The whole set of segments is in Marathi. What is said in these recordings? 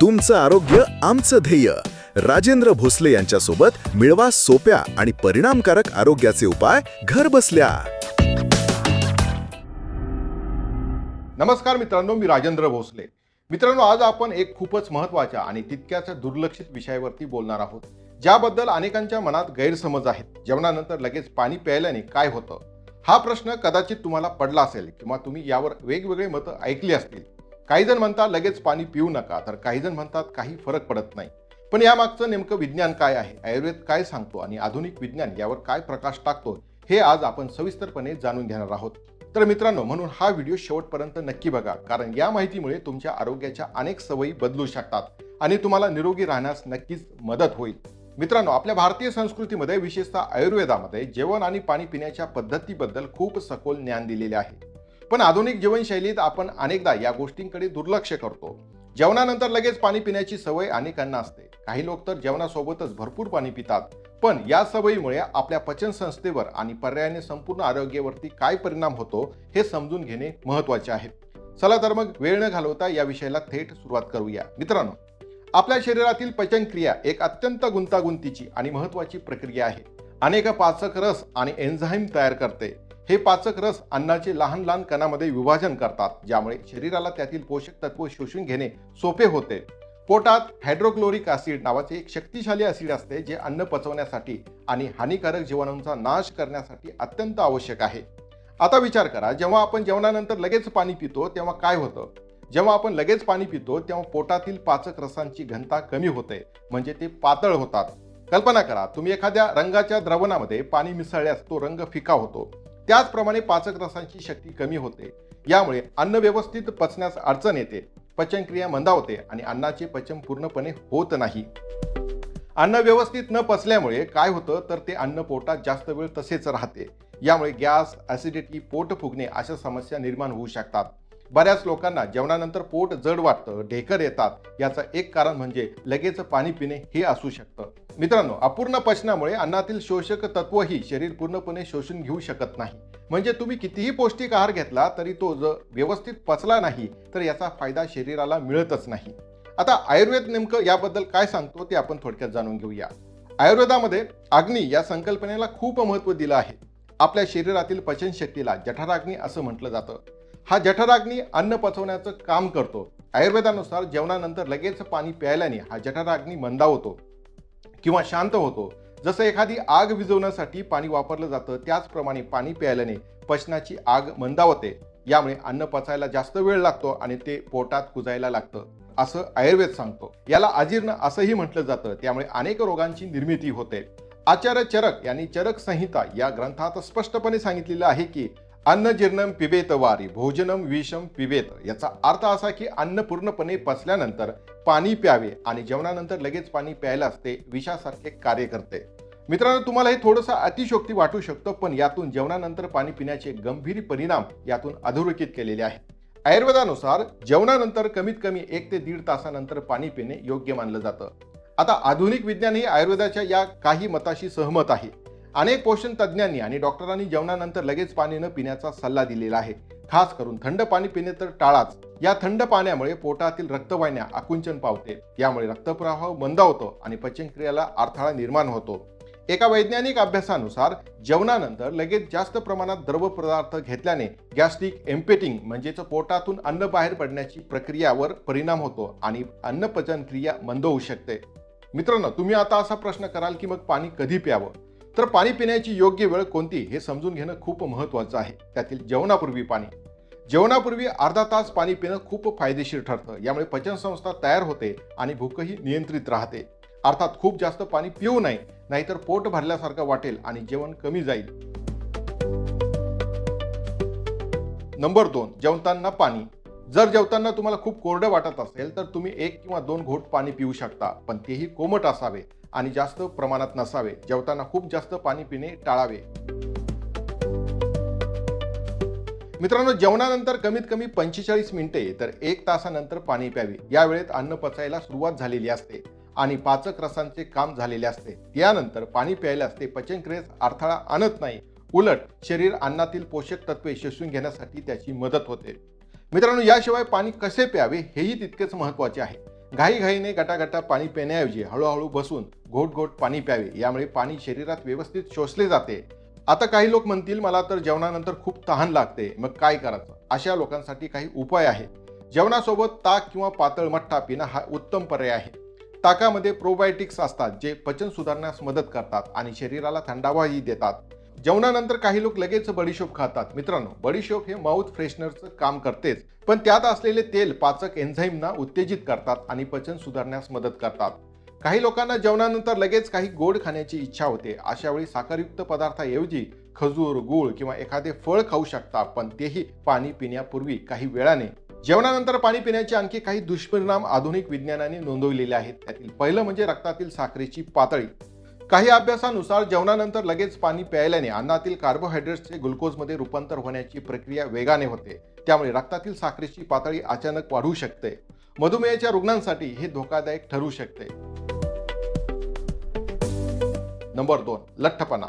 तुमचं आरोग्य आमचं ध्येय. राजेंद्र भोसले यांच्यासोबत मिळवा सोप्या आणि परिणामकारक आरोग्याचे उपाय घर बसल्या. नमस्कार मित्रांनो मी राजेंद्र भोसले. मित्रांनो आज आपण एक खूपच महत्त्वाच्या आणि तितक्याच दुर्लक्षित विषयावरती बोलणार आहोत. ज्याबद्दल अनेकांच्या मनात गैरसमज आहेत. जेवणानंतर लगेच पाणी प्यायल्याने काय होतं? हा प्रश्न कदाचित तुम्हाला पडला असेल किंवा तुम्ही यावर वेगवेगळे मतं ऐकली असतील. काही जण म्हणतात लगेच पाणी पिऊ नका. तर काही जण म्हणतात काही फरक पडत नाही. पण यामागचं नेमकं विज्ञान काय आहे? आयुर्वेद काय सांगतो आणि आधुनिक विज्ञान यावर काय प्रकाश टाकतो हे आज आपण सविस्तरपणे जाणून घेणार आहोत. तर मित्रांनो म्हणून हा व्हिडिओ शेवटपर्यंत नक्की बघा कारण या माहितीमुळे तुमच्या आरोग्याच्या अनेक सवयी बदलू शकतात आणि तुम्हाला निरोगी राहण्यास नक्कीच मदत होईल. मित्रांनो आपल्या भारतीय संस्कृतीमध्ये विशेषतः आयुर्वेदामध्ये जेवण आणि पाणी पिण्याच्या पद्धतीबद्दल खूप सखोल ज्ञान दिलेले आहे. पण आधुनिक जीवनशैलीत आपण अनेकदा या गोष्टींकडे दुर्लक्ष करतो. जेवणानंतर लगेच पाणी पिण्याची सवय अनेकांना असते. काही लोक तर जेवणासोबतच भरपूर पाणी पितात. पण या सवयीमुळे आपल्या पचन संस्थेवर आणि पर्यायाने संपूर्ण आरोग्यावरती काय परिणाम होतो हे समजून घेणे महत्त्वाचे आहे. चला तर मग वेळ न घालवता या विषयाला थेट सुरुवात करूया. मित्रांनो आपल्या शरीरातील पचनक्रिया एक अत्यंत गुंतागुंतीची आणि महत्वाची प्रक्रिया आहे. अनेक पाचक रस आणि एन्झाईम तयार करते. हे पाचक रस अन्नाचे लहान लहान कणामध्ये विभाजन करतात ज्यामुळे शरीराला त्यातील पोषक तत्व शोषून घेणे सोपे होते. पोटात हायड्रोक्लोरिक ऍसिड नावाचे एक शक्तिशाली ऍसिड असते जे अन्न पचवण्यासाठी आणि हानिकारक जीवाणूंचा नाश करण्यासाठी अत्यंत आवश्यक आहे. आता विचार करा जेव्हा आपण जेवणानंतर लगेच पाणी पितो तेव्हा काय होतं? जेव्हा आपण लगेच पाणी पितो तेव्हा पोटातील पाचक रसांची घनता कमी होते म्हणजे ते पातळ होतात. कल्पना करा तुम्ही एखाद्या रंगाच्या द्रवणामध्ये पाणी मिसळल्यास तो रंग फिका होतो. त्याचप्रमाणे पाचक रसांची शक्ती कमी होते. यामुळे अन्न व्यवस्थित पचण्यास अडचण येते. पचनक्रिया मंदावते आणि अन्नाचे पचन पूर्णपणे होत नाही. अन्न व्यवस्थित न पचल्यामुळे काय होतं? तर ते अन्न पोटात जास्त वेळ तसेच राहते. यामुळे गॅस ॲसिडिटी पोट फुगणे अशा समस्या निर्माण होऊ शकतात. बऱ्याच लोकांना जेवणानंतर पोट जड वाटतं ढेकर येतात. याचं एक कारण म्हणजे लगेच पाणी पिणे हे असू शकतं. मित्रांनो अपूर्ण पचनामुळे अन्नातील शोषक तत्वही शरीर पूर्णपणे शोषून घेऊ शकत नाही. म्हणजे तुम्ही कितीही पौष्टिक आहार घेतला तरी तो जर व्यवस्थित पचला नाही तर याचा फायदा शरीराला मिळतच नाही. आता आयुर्वेद नेमकं याबद्दल काय सांगतो ते आपण थोडक्यात जाणून घेऊया. आयुर्वेदामध्ये अग्नी या संकल्पनेला खूप महत्त्व दिलं आहे. आपल्या शरीरातील पचनशक्तीला जठराग्नी असं म्हटलं जातं. हा जठराग्नी अन्न पचवण्याचं काम करतो. आयुर्वेदानुसार जेवणानंतर लगेच पाणी प्यायल्याने हा जठराग्नी मंदावतो. किंवा शांत होतो. जसं एखादी आग विझवण्यासाठी पाणी वापरलं जातं त्याचप्रमाणे पाणी प्यायल्याने पचनाची आग मंदावते. यामुळे अन्न पचायला जास्त वेळ लागतो आणि ते पोटात कुजायला लागतं असं आयुर्वेद सांगतो. याला अजीर्ण असंही म्हटलं जातं त्यामुळे अनेक रोगांची निर्मिती होते. आचार्य चरक यांनी चरक संहिता या ग्रंथात स्पष्टपणे सांगितलेलं आहे की अन्न जीर्णम पिबेत वारी भोजनम विषम पिबेत. याचा अर्थ असा की अन्न पूर्णपणे पचल्यानंतर पाणी प्यावे आणि जेवणानंतर लगेच पाणी प्यायलाच ते विषासारखे कार्य करते. मित्रांनो तुम्हाला हे थोडंसं अतिशोक्ती वाटू शकतं पण यातून जेवणानंतर पाणी पिण्याचे गंभीर परिणाम यातून अधोरेखित केलेले आहेत. आयुर्वेदानुसार जेवणानंतर कमीत कमी एक ते दीड तासानंतर पाणी पिणे योग्य मानलं जातं. आता आधुनिक विज्ञान ही आयुर्वेदाच्या या काही मताशी सहमत आहे. अनेक पोषण तज्ज्ञांनी आणि डॉक्टरांनी जेवणानंतर लगेच पाणी न पिण्याचा सल्ला दिलेला आहे. खास करून थंड पाणी पिणे तर टाळाच. या थंड पाण्यामुळे पोटातील रक्तवाहिन्या आकुंचन पावते. यामुळे रक्तप्रवाह मंदावतो आणि पचनक्रियेला अडथळा निर्माण होतो. एका वैज्ञानिक अभ्यासानुसार जेवणानंतर लगेच जास्त प्रमाणात द्रव पदार्थ घेतल्याने गॅस्ट्रिक एम्पेटिंग म्हणजेच पोटातून अन्न बाहेर पडण्याची प्रक्रियावर परिणाम होतो आणि अन्न पचन क्रिया मंद होऊ शकते. मित्रांनो तुम्ही आता असा प्रश्न कराल की मग पाणी कधी प्यावं? तर पाणी पिण्याची योग्य वेळ कोणती हे समजून घेणं खूप महत्त्वाचं आहे. त्यातील जेवणापूर्वी पाणी. जेवणापूर्वी अर्धा तास पाणी पिणं खूप फायदेशीर ठरतं. यामुळे पचनसंस्था तयार होते आणि भूकही नियंत्रित राहते. अर्थात खूप जास्त पाणी पिऊ नये नाहीतर पोट भरल्यासारखं वाटेल आणि जेवण कमी जाईल. नंबर दोन जेवताना पाणी. जर जेवताना तुम्हाला खूप कोरडं वाटत असेल तर तुम्ही एक किंवा दोन घोट पाणी पिऊ शकता पण तेही कोमट असावे आणि जास्त प्रमाणात नसावे. जेवताना खूप जास्त पाणी पिणे टाळावे. मित्रांनो जेवणानंतर कमीत कमी पंचेचाळीस मिनिटे तर एक तासानंतर पाणी प्यावे. या वेळेत अन्न पचायला सुरुवात झालेली असते आणि पाचक रसांचे काम झालेले असते. यानंतर पाणी प्यायल्यास ते पचनक्रियेस अडथळा आणत नाही. उलट शरीर अन्नातील पोषक तत्वे शोषून घेण्यासाठी त्याची मदत होते. मित्रांनो याशिवाय पाणी कसे प्यावे हेही तितकेच महत्त्वाचे आहे. घाईघाईने गटागटा पाणी पिण्याऐवजी हळूहळू बसून घोट घोट पाणी प्यावे यामुळे पाणी शरीरात व्यवस्थित शोषले जाते. आता काही लोक म्हणतील मला तर जेवणानंतर खूप तहान लागते मग काय करायचं? अशा लोकांसाठी काही उपाय आहे जेवणासोबत ताक किंवा पातळ मठ्ठा पिणं हा उत्तम पर्याय आहे. ताकामध्ये प्रोबायोटिक्स असतात जे पचन सुधारण्यास मदत करतात आणि शरीराला थंडावाही देतात. जेवणानंतर काही लोक लगेच बडीशोप खातात. मित्रांनो बडीशोप हे माउथ फ्रेशनरचं काम करतेच. पण त्यात असलेले तेल पाचक एन्झाईमना उत्तेजित करतात आणि पचन सुधारण्यास मदत करतात. काही लोकांना जेवणानंतर लगेच काही गोड खाण्याची इच्छा होते. अशा वेळी साखरयुक्त पदार्थाऐवजी खजूर गूळ किंवा एखादे फळ खाऊ शकता पण तेही पाणी पिण्यापूर्वी काही वेळाने. जेवणानंतर पाणी पिण्याचे आणखी काही दुष्परिणाम आधुनिक विज्ञानाने नोंदवलेले आहेत. त्यातील पहिलं म्हणजे रक्तातील साखरेची पातळी. काही अभ्यासानुसार जेवणानंतर लगेच पाणी प्यायल्याने अन्नातील कार्बोहायड्रेट्सचे ग्लुकोजमध्ये रूपांतर होण्याची प्रक्रिया वेगाने होते. त्यामुळे रक्तातील साखरेची पातळी अचानक वाढू शकते. मधुमेहाच्या रुग्णांसाठी हे धोकादायक ठरू शकते. नंबर दोन लठ्ठपणा.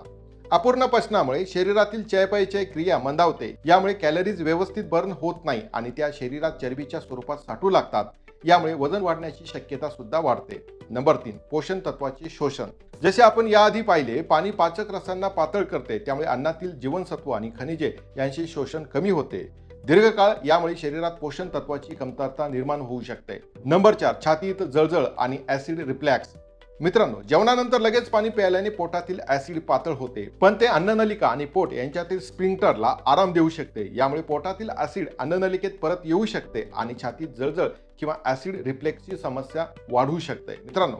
अपूर्ण पचनामुळे शरीरातील चयापचय क्रिया मंदावते. यामुळे कॅलरीज व्यवस्थित बर्न होत नाही आणि त्या शरीरात चरबीच्या स्वरूपात साठू लागतात. यामुळे वजन वाढण्याची शक्यता सुद्धा वाढते. नंबर तीन पोषण तत्वाचे शोषण. जसे आपण याआधी पाहिले पाणी पाचक रसांना पातळ करते त्यामुळे अन्नातील जीवनसत्व आणि खनिजे यांचे शोषण कमी होते. दीर्घकाळ यामुळे शरीरात पोषण तत्वाची कमतरता निर्माण होऊ शकते. नंबर चार छातीत जळजळ आणि ऍसिड रिफ्लॅक्स. मित्रांनो जेवणानंतर लगेच पाणी प्यायल्याने पोटातील ऍसिड पातळ होते पण ते अन्ननलिका आणि पोट यांच्यातील स्प्रिंटरला आराम देऊ शकते. यामुळे पोटातील ऍसिड अन्ननलिकेत परत येऊ शकते आणि छातीत जळजळ किंवा ऍसिड रिफ्लेक्सची समस्या वाढू शकते. मित्रांनो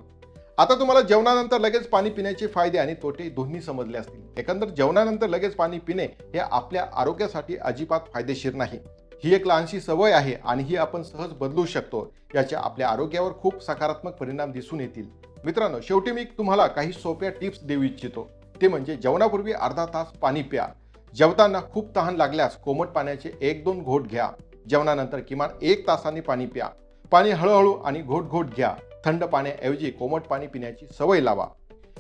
आता तुम्हाला जेवणानंतर लगेच पाणी पिण्याचे फायदे आणि तोटे दोन्ही समजले असतील. एकंदर जेवणानंतर लगेच पाणी पिणे हे आपल्या आरोग्यासाठी अजिबात फायदेशीर नाही. ही एक लहानशी सवय आहे आणि ही आपण सहज बदलू शकतो याचे आपल्या आरोग्यावर खूप सकारात्मक परिणाम दिसून येतील. मित्रांनो शेवटी मी तुम्हाला काही सोप्या टिप्स देऊ इच्छितो. ते म्हणजे जेवणापूर्वी अर्धा तास पाणी प्या. जेवताना खूप तहान लागल्यास कोमट पाण्याचे एक दोन घोट घ्या. जेवणानंतर किमान एक तासाने पाणी प्या. पाणी हळूहळू आणि घोट घोट घ्या. थंड पाण्याऐवजी कोमट पाणी पिण्याची सवय लावा.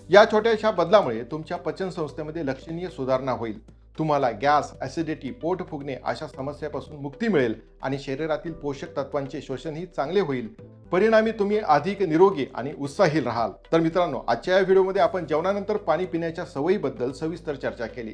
या छोट्याशा बदलामुळे तुमच्या पचन संस्थेमध्ये लक्षणीय सुधारणा होईल. तुम्हाला गॅस ॲसिडिटी पोट फुगणे अशा समस्यापासून मुक्ती मिळेल आणि शरीरातील पोषक तत्वांचे शोषणही चांगले होईल. परिणामी तुम्ही अधिक निरोगी आणि उत्साही राहाल. तर मित्रांनो आजच्या या व्हिडिओमध्ये आपण जेवणानंतर पाणी पिण्याच्या सवयीबद्दल सविस्तर चर्चा केली.